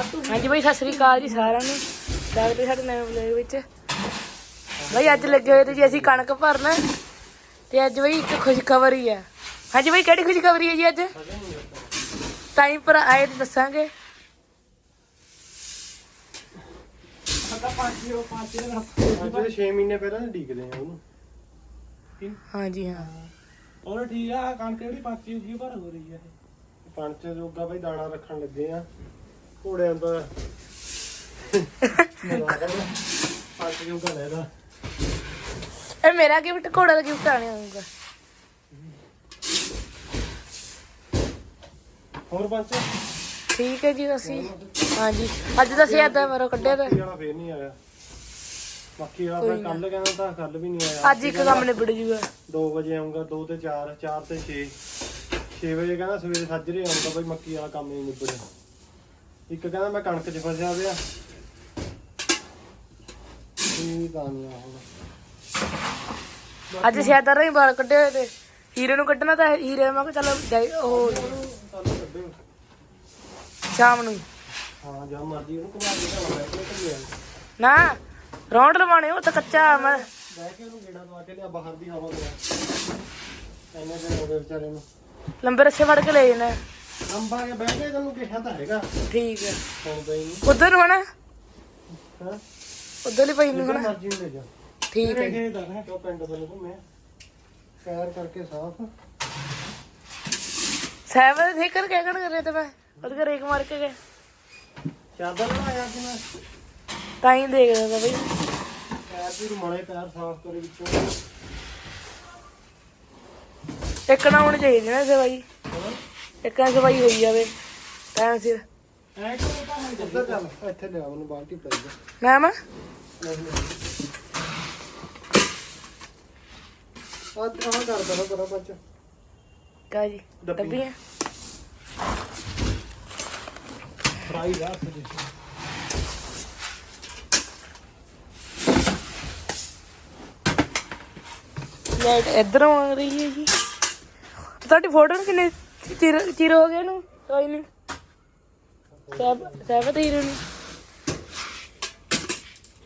ਹਾਂਜੀ ਬਈ ਸਤਿ ਸ੍ਰੀ ਅਕਾਲ ਜੀ ਸਾਰਿਆਂ ਨੂੰ। ਸਵਾਗਤ ਹੈ ਸਾਡੇ ਨਵੇਂ ਵਲੌਗ ਵਿੱਚ। ਬਈ ਅੱਜ ਲੱਗੇ ਹੋਏ ਤੇ ਜੀ ਅਸੀਂ ਕਣਕ ਭਰਨ ਤੇ ਅੱਜ ਬਈ ਇੱਕ ਖੁਸ਼ਖਬਰੀ ਹੈ। ਹਾਂਜੀ ਬਈ ਕਿਹੜੀ ਖੁਸ਼ਖਬਰੀ ਹੈ ਜੀ ਅੱਜ? ਟਾਈਮ ਪਰ ਆਏ ਤੇ ਦੱਸਾਂਗੇ। ਅੱਜ 6 ਮਹੀਨੇ ਪਹਿਲਾਂ ਡੀਕਦੇ ਆ ਉਹਨੂੰ। ਹਾਂਜੀ ਹਾਂ। ਹੋਰ ਠੀਕ ਆ ਕਣਕ ਜਿਹੜੀ ਪਾਚੀ ਉੱਗੀ ਪਰ ਹੋ ਰਹੀ ਆ ਪੰਚ ਜੋਗਾ ਬਈ ਦਾਣਾ ਰੱਖਣ ਲੱਗੇ ਆ। ਘੋੜਿਆਂ ਦਾ। ਲੈਦਾ ਇਹ ਮੇਰਾ ਗਿਫਟ ਘੋੜਾ ਦਾ ਗਿਫਟ ਆਣੇ ਹੋਊਗਾ। ਹੋਰ ਪੰਚ ਠੀਕ ਹੈ ਜੀ ਅਸੀਂ ਹਾਂਜੀ। ਅੱਜ ਤਾਂ ਅਸੀਂ ਏਦਾਂ ਮਰੋ ਕੱਢਿਆ ਤਾਂ। ਵਾਲਾ ਫੇਰ ਨਹੀਂ ਆਇਆ। ਬਾਕੀ ਵਾਲਾ ਕੋਈ ਨਾ। ਕੱਲ ਕਹਿੰਦਾ ਤਾਂ ਕੱਲ ਵੀ ਨਹੀਂ ਆਇਆ। ਅੱਜ ਇੱਕ ਕੰਮ ਨਿਬੜ ਜੂਗਾ। 2 ਵਜੇ ਆਉਂਗਾ 2 ਤੇ 4 4 ਤੇ 6 6 ਵਜੇ ਕਹਿੰਦਾ ਸਵੇਰੇ ਸਾਜਰੇ ਆਉਂਗਾ ਬਈ ਮੱਕੀ ਵਾਲਾ ਕੰਮ ਨਹੀਂ ਨਿਬੜਿਆ। ਇੱਕ ਕਹਿੰਦਾ ਮੈਂ ਕਣਕ 'ਚ ਫਸਿਆ ਪਿਆ। ਠੀਕ ਆ ਨਹੀਂ ਹੁਣ। ਅੱਜ ਸ਼ਾਇਦ ਹੀ ਵਾਲ ਕੱਢੇ ਹੋਏ ਤੇ। ਹੀਰੇ ਨੂੰ ਕੱਢਣਾ ਤਾਂ ਹੀਰੇ ਮੈਂ ਕਿਹਾ ਚੱਲ ਜਾਈ- ਉਹ ਸ਼ਾਮ ਨੂੰ। ਹਾਂ ਜਾਂ ਮਰਜ਼ੀ ਉਹਨੂੰ ਘੁਮਾ ਕੇ ਘਰ ਬੈਠ ਕੇ ਘੁੰਮਿਆ ਨਾ ਰੌਂਡ ਲਵਾਣੇ ਉਹ ਤਾਂ ਕੱਚਾ ਮੈਂ। ਬਹਿ ਕੇ ਉਹਨੂੰ ਗੇੜਾ ਦਵਾ ਕੇ ਲਿਆ ਬਾਹਰ ਦੀ ਹਵਾ ਲਿਆ। ਐਨੇ ਦਿਨ ਹੋ ਗਏ ਵਿਚਾਰੇ ਨੂੰ। ਲੰਬੇ ਰੱਸੇ ਫੜ ਕੇ ਲੈ ਜਾਣਾ। ਅੰਬਾ ਕੇ ਬਹਿ ਕੇ ਤੈਨੂੰ ਕਿਹਾ ਤਾਂ ਹੈਗਾ। ਠੀਕ ਹੈ ਸੁਣਦਾ ਹੀ ਨਹੀਂ ਉਧਰ ਨੂੰ ਹਨਾ ਹਾਂ? ਉਧਰ ਹੀ ਪਈ ਨੂੰ ਹਨਾ ਮਰਜ਼ੀ ਨੂੰ ਲੈ ਜਾ। ਠੀਕ ਹੈ ਇਹ ਤਾਂ ਹੈ? ਪਿੰਡ ਵੱਲ ਘੁੰਮਿਆ? ਪੈਰ ਕਰਕੇ ਸਾਫ਼। ਸਾਹਿਬ ਦੇ ਕਰ ਕੇ ਕਣ ਕਰ ਰਹੇ ਤੇ ਮੈਂ। ਉਹਦੇ ਘਰ ਇੱਕ ਮਾਰ ਕੇ ਗਏ। ਚਾਦਰ ਲਾਇਆ ਕਿ ਮੈਂ। ਤਾਂ ਹੀ ਦੇਖਦਾ ਤਾ ਬਈ। ਪੈਰ ਵੀ ਰੁਮਾਲੇ ਪੈਰ ਸਾਫ਼ ਕਰੇ ਵਿੱਚੋਂ। ਇੱਕ ਨਾ ਹੋਣੀ ਚਾਹੀਦੀ ਨਾ ਸਵਾਈ ਇੱਕ ਨਾ ਸਵਾਈ ਹੋਈ ਜਾਵੇ। ਟਾਈਮ ਸਿਰ। ਐ ਕਿਉਂ ਤਾਂ ਉੱਧਰ ਚੱਲ ਇੱਥੇ ਲਿਆ ਮੈਨੂੰ ਬਾਲਟੀ ਪਈ ਜਾ? ਮੈਂ ਮੈਂ ਆ ਆ ਕਰ ਦਣਾ ਤੇਰਾ ਬੱਚਾ ਕਾ ਜੀ ਡੱਬੀ। ਡੱਬੀਆਂ ਫਰਾਈ ਦਾ ਲਾਈਟ ਇਧਰੋਂ ਆ ਰਹੀ ਹੈ ਜੀ। ਤੁਹਾਡੀ ਫੋਟੋ ਨੂੰ ਕਿੰਨੇ ਚਿਰ ਚਿਰ ਹੋ ਗਿਆ ਨੂੰ ਕੋਈ ਨਹੀਂ ਸਹਿਬ ਸਹਿਬਤ ਹੀਰੇ ਨੂੰ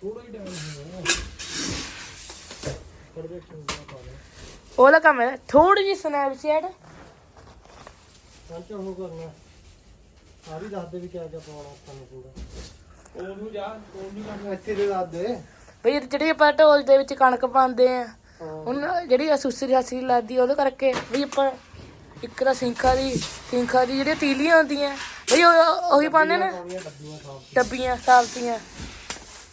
ਥੋੜਾ ਹੀ ਡਾਊਨ ਹੋਇਆ ਪਰਦੇ ਚੰਗਾ ਪਾ ਲੈ ਉਹਦਾ ਕੰਮ ਹੈ ਥੋੜੀ ਜਿਹੀ ਸਨੈਪਚੈਟ ਪੰਚ ਉਹ ਕਰਨਾ। ਆ ਵੀ ਦੱਸ ਦੇ ਵੀ ਕਿਆ ਕਿਆ ਪਾਉਣਾ ਆਪਾਂ ਨੂੰ ਪੂਰਾ। ਉਹਨੂੰ ਜਾ ਉਹਨੂੰ ਜਾ। ਇੱਥੇ ਦੇ ਦੱਸ ਦੇ। ਬਈ ਜਿਹੜੀ ਆਪਾਂ ਢੋਲ ਦੇ ਵਿੱਚ ਕਣਕ ਪਾਉਂਦੇ ਆ ਹੁਣ ਜਿਹੜੀ ਸੁਸਰੀ ਹਾਸੀ ਲੱਗਦੀ ਉਹਦੇ ਕਰਕੇ ਵੀ ਆਪਾਂ ਇੱਕ ਤਾਂ ਸਿੰਖਾਂ ਦੀ ਸਿੰਖਾਂ ਦੀ ਜਿਹੜੀਆਂ ਤੀਲੀਆਂ ਹੁੰਦੀਆਂ ਬਈ ਉਹ ਉਹੀ ਪਾਉਂਦੇ ਨਾ? ਡੱਬੀਆਂ ਸਾਫਤੀਆਂ।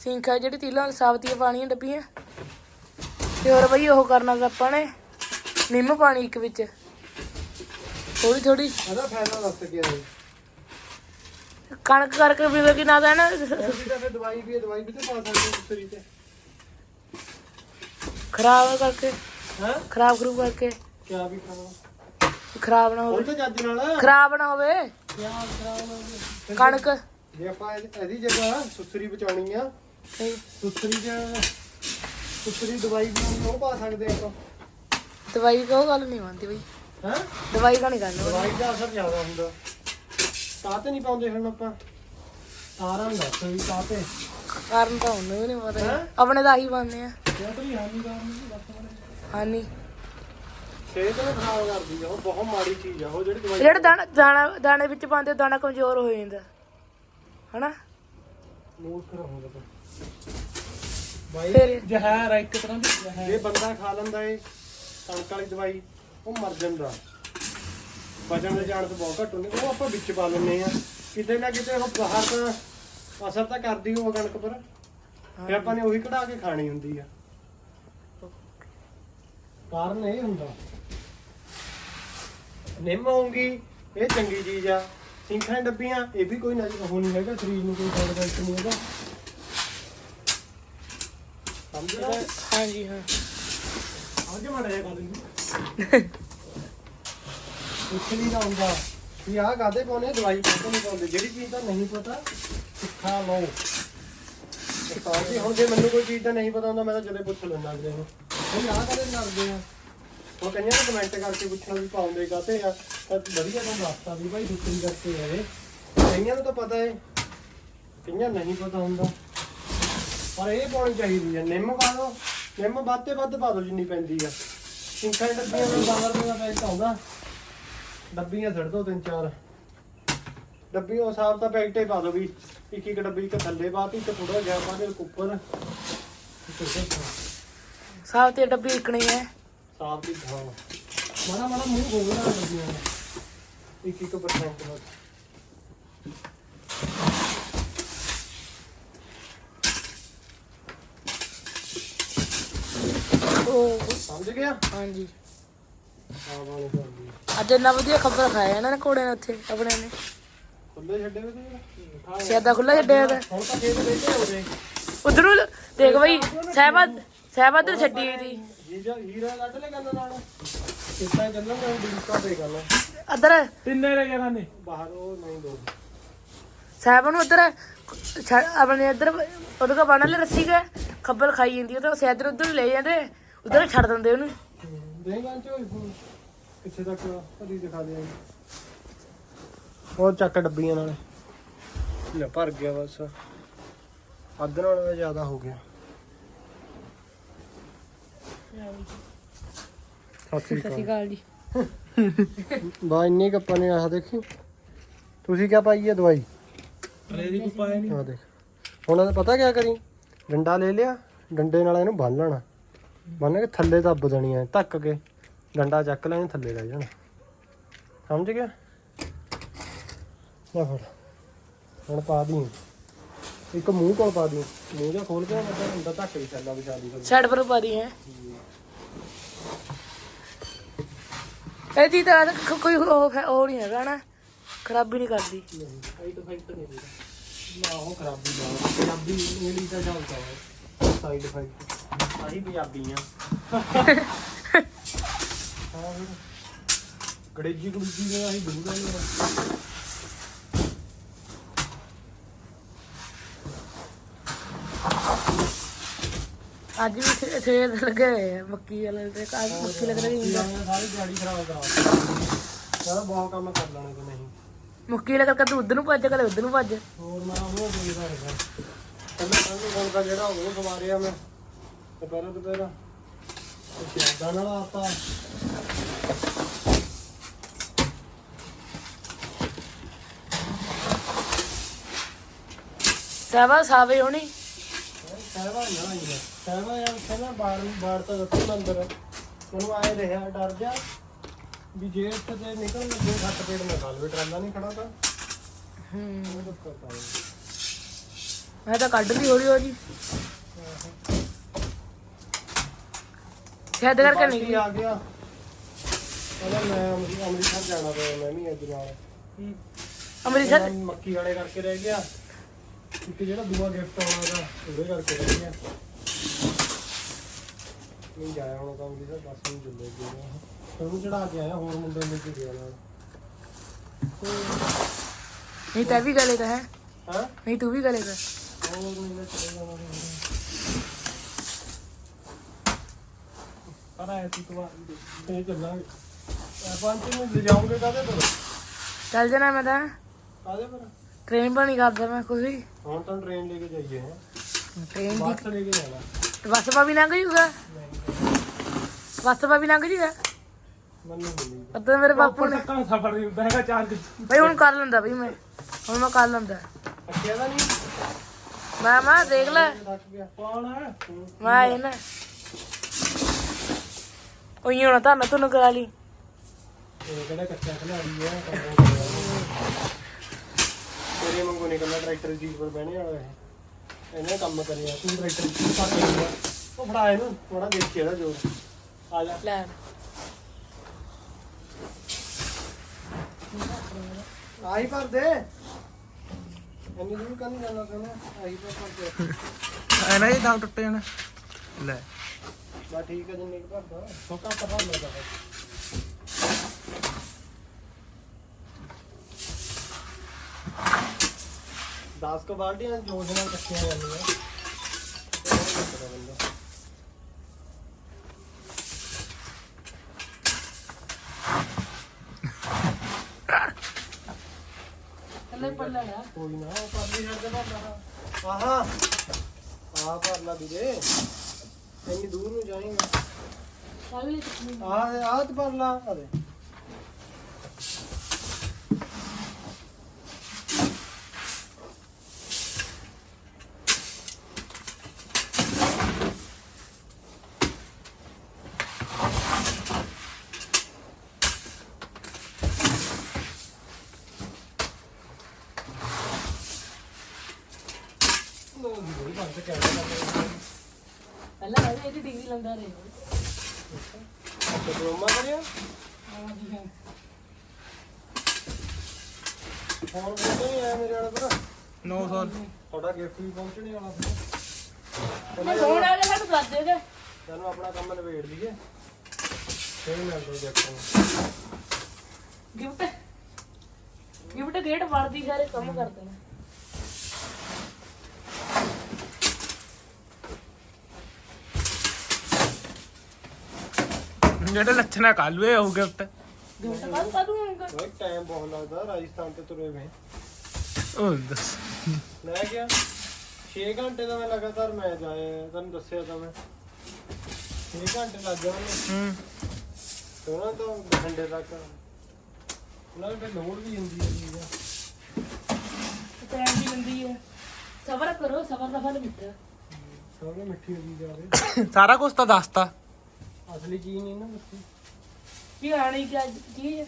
ਸਿੰਖਾਂ ਜਿਹੜੀ ਤੀਲਾਂ ਸਾਫਤੀਆਂ ਪਾਣੀਆਂ ਡੱਬੀਆਂ। ਤੇ ਹੋਰ ਬਈ ਉਹ ਕਰਨਾ ਤਾਂ ਆਪਾਂ ਨੇ ਨਿੰਮ ਪਾਣੀ ਇੱਕ ਵਿੱਚ। ਥੋੜੀ ਥੋੜੀ ਇਹਦਾ ਫਾਇਦਾ ਦੱਸ ਗਿਆ ਇਹ ਕਣਕ ਕਰਕੇ ਵੀ ਕਿ ਨਾ ਤਾਂ ਨਾ। ਅਸੀਂ ਤਾਂ ਫਿਰ ਦਵਾਈ ਵੀ ਹੈ, ਦਵਾਈ ਵੀ ਤੇ ਪਾ ਸਕਦੇ ਹਾਂ ਸਰੀ ਤੇ। ਖਰਾਬ ਕਰਕੇ। ਹਾਂ? ਖਰਾਬ ਖਰੂਬ ਕਰਕੇ। ਕਿਆ ਵੀ ਖਾਣਾ ਖਰਾਬ ਨਾ ਉਹ ਹੋਵੇ। ਤਾਂ ਜੱਜ ਨਾਲ। ਖਰਾਬ ਨਾ ਹੋਵੇ। ਕਿਆ ਖਰਾਬ ਕਣਕ। ਜੇ ਆਪਾਂ ਇਹਦੀ ਇਹਦੀ ਜਗ੍ਹਾ ਸੁਸਰੀ ਬਚਾਉਣੀ ਆ ਨਹੀਂ, ਸੁਸਰੀ ਚ ਸੁਸਰੀ ਦਵਾਈ ਵੀ ਉਹ ਪਾ ਸਕਦੇ ਆਪਾਂ। ਦਵਾਈ ਕੋ ਗੱਲ ਨਹੀਂ ਮੰਨਦੀ ਬਈ। ਹਾਂ? ਦਵਾਈ ਕਾ ਨਹੀਂ ਕਰਨੀ ਦਵਾਈ ਦਾ ਅਸਰ ਜ਼ਿਆਦਾ ਹੁੰਦਾ। ਕਾਤੇ ਨਹੀਂ ਪਾਉਂਦੇ ਹੁਣ ਆਪਾਂ। ਸਾਰਾ ਨੂੰ ਦੱਸ ਵੀ ਕਾਰਨ ਤਾਂ ਉਹਨੂੰ ਵੀ ਨਹੀਂ ਪਤਾ। ਹੈਂ? ਆਪਣੇ ਦਾ ਹੀ ਪਾਉਂਦੇ ਆ। ਕਿਆ ਤਾਂ ਹਾਨੀਕਾਰ ਨਹੀਂ ਦੱਸ ਹਾਨੀ। ਸਿਹਤ ਨੂੰ ਖਰਾਬ ਕਰਦੀ ਆ ਉਹ ਬਹੁਤ ਮਾੜੀ ਚੀਜ਼ ਆ ਉਹ ਜਿਹੜੀ ਦਵਾਈ ਜਿਹੜਾ ਦਾਣਾ ਦਾਣਾ ਦਾਣੇ ਵਿੱਚ ਪਾਉਂਦੇ ਦਾਣਾ ਕਮਜ਼ੋਰ ਹੋ ਜਾਂਦਾ। ਹਨਾ? ਮੂਰਖ ਰਹੂਗਾ ਤਾਂ। ਬਾਈ ਫਿਰ ਜ਼ਹਿਰ ਆ ਇੱਕ ਤਰ੍ਹਾਂ ਦੀ ਜ਼ਹਿਰ। ਜੇ ਬੰਦਾ ਖਾ ਲੈਂਦਾ ਏ ਕਣਕ ਵਾਲੀ ਦਵਾਈ ਉਹ ਮਰ ਜਾਂਦਾ। ਵਜਨ ਦੇ ਜਾਣ ਤੋਂ ਬਹੁਤ ਘੱਟ ਹੁੰਦੇ ਉਹ ਆਪਾਂ ਵਿੱਚ ਪਾ ਲੈਂਦੇ ਆ। ਕਿਤੇ ਨਾ ਕਿਤੇ ਉਹ ਬਾਹਰ ਤਾਂ ਅਸਰ ਤਾਂ ਕਰਦੀ ਉਹ ਕਣਕ ਪਰ। ਫਿਰ ਆਪਾਂ ਨੇ ਉਹੀ ਕਢਾ ਕੇ ਖਾਣੀ ਹੁੰਦੀ ਆ। ਕਾਰਨ ਇਹ ਹੁੰਦਾ ਨਿੰਮ ਹੋਊਗੀ ਇਹ ਚੰਗੀ ਚੀਜ਼ ਆ। ਸਿੰਖਾਂ ਡੱਬੀਆਂ ਇਹ ਵੀ ਕੋਈ ਨਜ਼ਰ ਉਹ ਨਹੀਂ ਹੈਗਾ ਸਰੀਰ ਨੂੰ ਕੋਈ ਸਾਈਡ ਇਫੈਕਟ ਨਹੀਂ ਹੈਗਾ। ਸਮਝਦਾ ਹਾਂਜੀ ਹਾਂ। ਅੱਜ ਮੜਾ ਜਾ ਕਰ ਕੁਛ ਨਹੀਂ ਦਾ ਹੁੰਦਾ ਵੀ ਆਹ ਕਾਦੇ ਪਾਉਣੇ ਦਵਾਈ ਪਤਾ ਨਹੀਂ ਪਾਉਂਦੇ ਜਿਹੜੀ ਚੀਜ਼ ਦਾ ਨਹੀਂ ਪਤਾ ਸਿੱਖਾ ਲਓ। ਤਾਂ ਕਿ ਹੁਣ ਜੇ ਮੈਨੂੰ ਕੋਈ ਚੀਜ਼ ਦਾ ਨਹੀਂ ਪਤਾ ਹੁੰਦਾ ਮੈਂ ਤਾਂ ਜਦੇ ਪੁੱਛ ਲੈਂਦਾ ਅਗਲੇ ਨੂੰ। ਵੀ ਆਹ ਕਾਦੇ ਕਰਦੇ ਆ? ਉਹ ਕਈਆਂ ਨੇ ਕਮੈਂਟ ਕਰਕੇ ਪੁੱਛਣਾ ਵੀ ਪਾਉਂਦੇ ਕਾਤੇ ਆ। ਤਾਂ ਵਧੀਆ ਤੁਹਾਨੂੰ ਦੱਸਤਾ ਵੀ ਭਾਈ ਦੁੱਖੀ ਕਰਕੇ ਆਏ ਕਈਆਂ ਨੂੰ ਤਾਂ ਪਤਾ ਹੈ ਕਈਆਂ ਨਹੀਂ ਪਤਾ ਹੁੰਦਾ। ਪਰ ਇਹ ਪਾਉਣੀ ਚਾਹੀਦੀ ਹੈ ਨਿੰਮ ਪਾ ਦਿਓ ਨਿੰਮ ਵੱਧ ਤੇ ਵੱਧ ਪਾ ਦਿਓ ਜਿੰਨੀ ਪੈਂਦੀ ਆ। ਸਿੰਕਾਂ ਦੀ ਡੱਬੀਆਂ ਨਾਲ 10 ਦਾ ਪੈਕਟ ਆਉਂਦਾ। ਡੱਬੀਆਂ ਛੱਡ ਦਿਓ ਤਿੰਨ ਚਾਰ। ਡੱਬੀ ਉਹ ਹਿਸਾਬ ਦਾ ਪੈਕਟ ਹੀ ਪਾ ਦੋ ਵੀ ਇੱਕ ਇੱਕ ਡੱਬੀ ਇੱਕ ਥੱਲੇ ਪਾਤੀ ਇੱਕ ਥੋੜਾ ਜਿਹਾ ਪਾ ਕੇ ਇੱਕ ਉੱਪਰ। ਇੱਕ ਤੇ ਡੱਬੀ ਇਕਣੀ ਹੈ। ਸਾਫ਼ ਦੀ ਥਾਂ। ਮਾੜਾ ਮਾੜਾ ਮੂੰਹ ਖੋਲਣਾ ਡੱਬੀਆਂ ਦਾ ਇੱਕ ਇੱਕ ਪਰਸੈਂਟ ਬਸ ਉਹ ਸਮਝ ਗਿਆ? ਹਾਂਜੀ। ਆ ਵਾਲੇ ਕਰਦੀ ਅੱਜ ਇੰਨਾ ਵਧੀਆ ਖਬਰ ਖਾਇਆ ਇਹਨਾਂ ਨੇ ਕੋੜੇ ਨੇ ਉੱਥੇ ਆਪਣੇ ਨੇ। ਖੁੱਲੇ ਛੱਡੇ ਵੇ ਤੇ ਸਿਆਦਾ ਖੁੱਲਾ ਛੱਡਿਆ ਤਾਂ। ਹੁਣ ਤਾਂ ਖੇਤ ਬੈਠੇ ਹੋ ਗਏ। ਉਧਰੋਂ ਦੇਖ ਬਈ ਸਹਿਬਾ ਸਹਿਬਾ ਤੇ ਛੱਡੀ ਹੋਈ ਸੀ। ਹੀਰਾ ਹੀਰਾ ਕੱਢ ਲੈ ਕੰਨ ਨਾਲ। ਕਿੱਦਾਂ ਚੱਲਣ ਮੈਂ ਡਿਸਕਾ ਦੇ ਗੱਲ ਅਦਰ ਤਿੰਨੇ ਰਹਿ ਗਏ ਖਾਨੇ ਬਾਹਰ ਉਹ ਨਹੀਂ ਦੋ। ਸਾਹਿਬ ਨੂੰ ਉਧਰ ਆਪਣੇ ਇੱਧਰ ਉਹਦੇ ਕੋ ਬਣਾ ਲੈ ਰੱਸੀ ਕੇ। ਖੱਬਲ ਖਾਈ ਜਾਂਦੀ ਉਹ ਤਾਂ ਸੈਦਰ ਉਧਰ ਲੈ ਜਾਂਦੇ। ਉਧਰ ਛੱਡ ਦਿੰਦੇ ਉਹਨੂੰ। ਦੇ ਗਾਂ ਚੋ ਕਿੱਥੇ ਤੱਕ ਭਰੀ ਦਿਖਾ ਦੇ ਹੋਰ ਚੱਕ ਡੱਬੀਆਂ ਨਾਲ। ਲੈ ਭਰ ਗਿਆ ਬਸ। ਅੱਧ ਨਾਲੋਂ ਜ਼ਿਆਦਾ ਹੋ ਗਿਆ। ਸਤਿ ਸ਼੍ਰੀ ਅਕਾਲ ਅਕਾਲ ਜੀ। ਬਾ ਇੰਨੀ ਕੱਪਾਂ ਨੇ ਆਹ ਦੇਖੀ। ਤੁਸੀਂ ਕਿਆ ਪਾਈ ਹੈ ਦਵਾਈ? ਰੇਦੀ ਕੋ ਪਾਇਆ ਨਹੀਂ। ਆਹ ਦੇਖ। ਹੁਣ ਇਹਦਾ ਪਤਾ ਕਿਆ ਕਰੀ? ਡੰਡਾ ਲੈ ਲਿਆ ਡੰਡੇ ਨਾਲ ਇਹਨੂੰ ਬੰਨ ਲੈਣਾ। ਬੰਨ ਕੇ ਥੱਲੇ ਦੱਬ ਦੇਣੀ ਐ ਧੱਕ ਕੇ। ਡੰਡਾ ਚੱਕ ਲੈਣੀ ਥੱਲੇ ਲੈ ਜਾਣਾ। ਸਮਝ ਗਿਆ? ਲੈ ਫੜ। ਹੁਣ ਪਾ ਦੀ। ਇੱਕ ਮੂੰਹ ਕੋਲ ਪਾ ਦੀ ਮੂੰਹ ਜਿਹਾ ਖੋਲ ਕੇ ਮਤਲਬ ਡੰਡਾ ਧੱਕ ਵੀ ਥੱਲਾ ਵਿਛਾ ਦੀ ਸਾਈਡ ਪਰ ਪਾ ਦੀ ਹੈ। ਇਹ ਜੀ ਤਾਂ ਕ- ਕੋਈ ਉਹ ਹੈ- ਉਹ ਨਹੀਂ ਹੈਗਾ ਨਾ ਖਰਾਬੀ ਨਹੀਂ ਕਰਦੀ ਸਾਈਡ ਇਫੈਕਟ ਨਹੀਂ ਹੁੰਦਾ ਨਾ ਉਹ ਖਰਾਬੀ ਦਾ ਪੰਜਾਬੀ ਇੰਗਲਿਸ਼ ਦਾ ਚੱਲਦਾ ਹੈ। ਸਾਈਡ ਇਫੈਕਟ ਆਹੀ ਪੰਜਾਬੀ ਆ। ਹਾਂ ਗੜੇਜੀ ਗੁੜਜੀ ਦੇ ਆਹੀ ਦੂਗਾ ਨਹੀਂ ਅੱਜ ਵੀ ਥੇ- ਸਵੇਰ ਦੇ ਲੱਗੇ ਹੋਏ ਆ ਮੱਕੀ ਵਾਲੇ ਤੇ ਅੱਜ ਮੱਕੀ ਲੱਗ ਰਹੀ ਹੁੰਦਾ ਸਾਰੀ ਦਿਹਾੜੀ ਖਰਾਬ ਕਰਾ ਕਹਿੰਦਾ ਬਹੁਤ ਕੰਮ ਕਰ ਲੈਣੇ ਕਿ ਨਹੀਂ। ਮੱਕੀ ਲੱਗ ਤੂੰ ਉਧਰ ਨੂੰ ਭੱਜ ਕਦੇ ਉਧਰ ਨੂੰ ਭੱਜ। ਹੋਰ ਮੈਂ ਉਹ ਦੇਖਦਾ ਹੈਗਾ ਕਹਿੰਦਾ ਕੱਲ ਨੂੰ ਦਾ ਜਿਹੜਾ ਉਹ ਸਵਾਰਿਆ ਮੈਂ। ਦੁਪਹਿਰਾ ਦੁਪਹਿਰਾ। ਤੇ ਪਿਆਦਾ ਨਾਲ ਆਤਾ ਸਾਵਾ ਸਾਵੇ ਹੋਣੀ? ਸਹਿਬਾ ਨਾ ਹੀ। ਸਹਿਬਾ ਯਾਰ ਕਹਿੰਦਾ ਬਾੜ ਨੂੰ ਬਾੜ ਤਾਂ ਦੱਸੋ ਨਾ ਅੰਦਰ ਉਹਨੂੰ ਆਏ ਰਿਹਾ ਡਰ ਜਾ। ਵੀ ਜੇ ਇੱਥੇ ਤੇ ਨਿਕਲ ਲੱਗੇ ਖੱਟ ਪੇੜ ਨਾ ਖਾਲ ਵੀ ਟਰਾਲਾ ਨਹੀਂ ਖੜਾ ਤਾਂ। ਹੂੰ। ਉਹ ਦਿੱਕਤ ਆ ਮੈਂ ਤਾਂ ਕੱਢ ਲਈ ਹੌਲੀ ਹੌਲੀ। ਸ਼ਾਇਦ ਕਰਕੇ ਨਹੀਂ ਬਾਕੀ ਆ ਗਿਆ। ਕਹਿੰਦਾ ਮੈਂ ਅੰਮ੍ਰਿ- ਅੰਮ੍ਰਿਤਸਰ ਜਾਣਾ ਪਿਆ ਮੈਂ ਵੀ ਅੱਜ ਨਾਲ। ਅੰਮ੍ਰਿਤਸਰ ਕਹਿੰਦਾ ਮੱਕੀ ਵਾਲੇ ਕਰਕੇ ਰਹਿ ਗਿਆ। ਇੱਕ ਜਿਹੜਾ ਦੂਆ ਗਿਫਟ ਆਉਣਾ ਦਾ ਉਹਦੇ ਕਰਕੇ ਰਹਿ ਗਿਆ ਨਹੀਂ ਜਾਇਆ ਹੁਣ ਤਾਂ ਅੰਮ੍ਰਿਤਸਰ ਬੱਸ ਨੂੰ ਜੁੱਲੇ ਗਿਆ ਉਹਨੂੰ ਚੜਾ ਕੇ ਆਇਆ ਹੋਰ ਮੁੰਡੇ ਨੂੰ ਕੇ ਗਿਆ ਨਾਲ ਨਹੀਂ ਤਾਂ ਵੀ ਗਲੇ ਤਾਂ ਹੈ। ਹਾਂ? ਨਹੀਂ ਤੂੰ ਵੀ ਗਲੇ ਤਾਂ ਹੋਰ ਨਹੀਂ ਨਾ ਚਲੇ ਜਾਣਾ ਪਰ ਆਇਆ ਤੀ ਤਵਾ ਤੇ ਚੱਲਾਂਗੇ। ਇਹ ਪੰਜ ਨੂੰ ਲਿਜਾਉਂਗੇ ਕਾਹਦੇ ਪਰ? ਚੱਲ ਜਾਣਾ ਮੈਂ ਤਾਂ। ਕਾਹਦੇ ਪਰ? ਟ੍ਰੇਨ ਬਣੀ ਕਰਦਾ ਮੈਂ ਕੋਈ। ਹੁਣ ਤਾਂ ਟ੍ਰੇਨ ਲੈ ਕੇ ਜਾਈਏ ਹੈ। ਟ੍ਰੇਨ ਦੀ ਬੱਸ ਲੈ ਕੇ ਜਾਣਾ। ਬੱਸ ਪਾ ਵੀ ਲੰਘ ਜੂਗਾ? ਬੱਸ ਪਾ ਵੀ ਲੰਘ ਜੂਗਾ? ਮੈਨੂੰ ਨਹੀਂ। ਉਦੋਂ ਮੇਰੇ ਬਾਪੂ ਨੇ ਟੱਕਾ ਸਫਰ ਨਹੀਂ ਹੁੰਦਾ ਹੈਗਾ ਚਾਰ ਬਈ ਹੁਣ ਕਰ ਲੈਂਦਾ ਬਈ ਮੈਂ। ਹੁਣ ਮੈਂ ਕਰ ਲੈਂਦਾ। ਅੱਛਾ ਦਾ ਨਹੀਂ। ਮੈਂ ਮੈਂ ਦੇਖ ਲੈ। ਰੱਖ ਗਿਆ। ਕੌਣ ਹੈ ਮੈਂ ਆਏ ਨਾ। ਉਹੀ ਹੁਣ ਤਾਂ ਤੁਹਾਨੂੰ ਕਰਾ ਲਈ। ਇਹ ਕਿਹੜਾ ਕੱਚਾ ਖਿਲਾੜੀ ਹੈ ਤੇਰੇ ਵਾਂਗੂ ਨਿਕਲਣਾ ਟਰੈਕਟਰ ਦੀ ਚੀਜ਼ ਪਰ ਬਹਿਣੇ ਵਾਲਾ ਇਹ। ਇਹਨੇ ਕੰਮ ਕਰਿਆ ਤੂੰ ਟਰੈਕਟਰ ਚੀਜ਼ ਪਾ ਕੇ ਲਿਆ ਉਹ ਫੜਾ ਇਹਨੂੰ ਥੋੜਾ ਦੇਖ ਕੇ ਇਹਦਾ ਜੋਰ। ਆ ਜਾ। ਲੈ। ਆਹੀ ਭਰ ਦੇ ਇੰਨੀ ਦੂਰ ਕੰਨ ਜਾਣਾ ਤੈਨੂੰ। ਆਹੀ ਭਰ ਭਰ ਦੇ ਐ ਨਾ ਇਹ ਦਮ ਟੁੱਟ ਜਾਣਾ। ਲੈ। ਬਾ ਠੀਕ ਹੈ ਜਿੰਨੀ ਕੁ ਭਰਦਾ। ਸੋ ਘੱਟ ਭਰ ਲੈਦਾ ਦਸ ਕੁ ਬਾਲਟੀਆਂ ਜੋਸ਼ ਨਾਲ ਰੱਖੀਆਂ ਜਾਂਦੀਆਂ ਇਹ ਨਹੀਂ ਪਤਾ ਬੰਦਾ। ਪਰਲੇ ਪੱਲੇ ਨਾ ਕੋਈ ਨਾ ਉਹ ਪਰਲੀ ਛੱਡ ਦੇ ਭਰਨਾ ਆਹਾ ਆ ਭਰ ਲਾ ਵੀਰੇ ਇੰਨੀ ਦੂਰ ਨੂੰ ਜਾਏਗਾ ਸਾਰੀ ਕਿੰਨੀ ਆਹ ਆਹ ਤੇ ਭਰ ਲਾ ਅਰੇ ਲੋ ਜੀ ਬੜੀ ਬੰਦ ਕਰ ਪਹਿਲਾਂ ਇਹਦੀ ਡਿਗਰੀ ਲੰਦਾ ਰਹੇ। ਡਿਪਲੋਮਾ ਕਰਿਆ? ਹਾਂ ਜੀ ਹਾਂ। ਫੋਨ ਕਿਤੇ ਆ ਮੇਰੇ ਵਾਲਾ ਪਰ 900 ਤੁਹਾਡਾ ਗਿਫਟ ਵੀ ਪਹੁੰਚਣੇ ਵਾਲਾ ਫਿਰ ਮੈਂ ਫੋਨ ਆ ਗਿਆ ਸਾਨੂੰ ਦੱਸ ਦੇਗਾ ਤੈਨੂੰ ਆਪਣਾ ਕੰਮ ਨਿਬੇੜ ਲਈਏ। ਫੇਰ ਮਿਲ ਦੋ ਗਿਫਟ ਨੂੰ ਗਿਫਟ? ਗਿਫਟ ਗੇਟ ਵੜਦੀ ਸਾਰੇ ਕੰਮ ਕਰਦੇ ਨੇ। ਜਿਹੜੇ ਲੱਛਣਾ ਕਾਲੂਏ ਹੋਊ ਗਿਫਟ ਗਿਫਟ ਕਾਹਨੂੰ ਕਾਹਨੂੰ ਹੋਊਗਾ ਓਏ ਟਾਈਮ ਬਹੁਤ ਲੱਗਦਾ ਰਾਜਸਥਾਨ ਤੇ ਤੁਰੇ ਵੇ ਉਹ ਦੱਸ। ਮੈਂ ਗਿਆ 6 ਘੰਟੇ ਦਾ ਮੈਂ ਲਗਾਤਾਰ ਮੈਚ ਆਇਆ ਤੁਹਾਨੂੰ ਦੱਸਿਆ ਤਾਂ ਮੈਂ। 6 ਘੰਟੇ ਲੱਗ ਗਏ ਮੈਨੂੰ ਹੂੰ। ਤੇ ਉਹਨਾਂ ਤੋਂ ਘੰਟੇ ਤੱਕ। ਉਹਨਾਂ ਦੇ ਲੋਡ ਵੀ ਹੁੰਦੀ ਹੈ ਜੀ। ਟਾਈਮ ਦੀ ਲੰਦੀ ਹੈ। ਸਬਰ ਕਰੋ ਸਬਰ ਦਾ ਫਲ ਮਿੱਠਾ। ਸਭ ਨੂੰ ਮਿੱਠੀ ਹੁੰਦੀ ਜਾਵੇ ਸਾਰਾ ਕੁਝ ਤਾਂ ਦੱਸਤਾ। ਅਸਲੀ ਚੀਜ਼ ਨਹੀਂ ਨਾ ਮਿੱਠੀ ਕੀ ਆਣੀ ਕਿ ਅੱਜ? ਚੀਜ਼